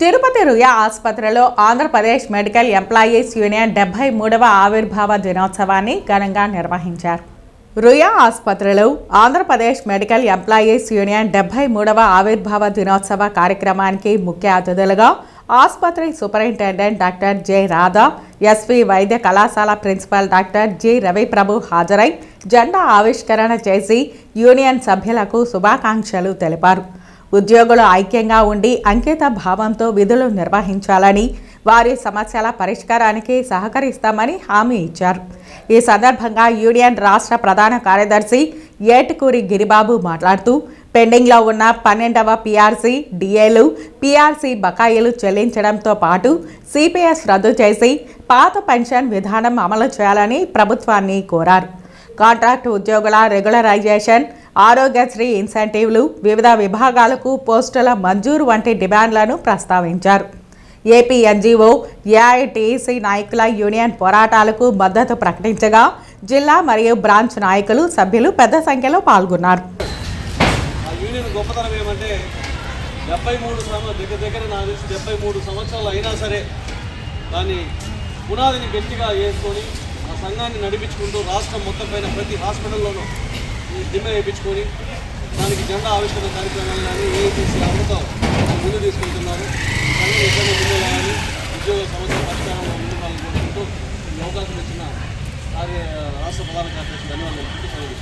తిరుపతి రుయా ఆసుపత్రిలో Andhra Pradesh medical employees union డెబ్బై మూడవ ఆవిర్భావ దినోత్సవాన్ని ఘనంగా నిర్వహించారు. రుయా ఆసుపత్రిలో ఆంధ్రప్రదేశ్ మెడికల్ ఎంప్లాయీస్ యూనియన్ డెబ్బై మూడవ ఆవిర్భావ దినోత్సవ కార్యక్రమానికి ముఖ్య అతిథులుగా ఆసుపత్రి superintendent doctor J Radha SV వైద్య కళాశాల ప్రిన్సిపల్ డాక్టర్ జి రవిప్రభు హాజరై జెండా ఆవిష్కరణ చేసి యూనియన్ సభ్యులకు శుభాకాంక్షలు తెలిపారు. ఉద్యోగులు ఐక్యంగా ఉండి అంకిత భావంతో విధులు నిర్వహించాలని వారి సమస్యల పరిష్కారానికి సహకరిస్తామని హామీ ఇచ్చారు. ఈ సందర్భంగా యూనియన్ రాష్ట్ర ప్రధాన కార్యదర్శి ఏటుకూరి గిరిబాబు మాట్లాడుతూ పెండింగ్లో ఉన్న పన్నెండవ పీఆర్సీ డిఏలు పీఆర్సీ బకాయిలు చెల్లించడంతో పాటు సిపిఎస్ రద్దు చేసి పాత పెన్షన్ విధానం అమలు చేయాలని ప్రభుత్వాన్ని కోరారు. కాంట్రాక్ట్ ఉద్యోగుల రెగ్యులరైజేషన్ ఆరోగ్యశ్రీ ఇన్సెంటివ్లు వివిధ విభాగాలకు పోస్టుల మంజూరు వంటి డిమాండ్లను ప్రస్తావించారు. ఏపీ ఎన్జీఓ ఏఐటీసీ నాయకుల యూనియన్ పోరాటాలకు మద్దతు ప్రకటించగా జిల్లా మరియు బ్రాంచ్ నాయకులు సభ్యులు పెద్ద సంఖ్యలో పాల్గొన్నారు. యూనియన్ గొప్పతనం ఏమంటే డెబ్బై మూడు సంవ దగ్గర దగ్గర నాకు తెలిసి డెబ్బై మూడు సంవత్సరాలు అయినా సరే దాన్ని పునాదిని గట్టిగా వేసుకొని ఆ సంఘాన్ని నడిపించుకుంటూ రాష్ట్రం మొత్తం పైన ప్రతి హాస్పిటల్లోనూ ఈ వేయించుకొని దానికి జెండా ఆవిష్కరణ కార్యక్రమాలు కానీ ఏఐటీసీ అమృతం ముందు తీసుకెళ్తున్నారు. సంఘం ఇబ్బంది ముందు కానీ ఉద్యోగ సమస్య పరిష్కారంలో ముందు వాళ్ళు కోరుకుంటూ ఈ అవకాశం ఇచ్చిన రాష్ట్ర ప్రధాన కార్యదర్శి ధన్యవాదాలు.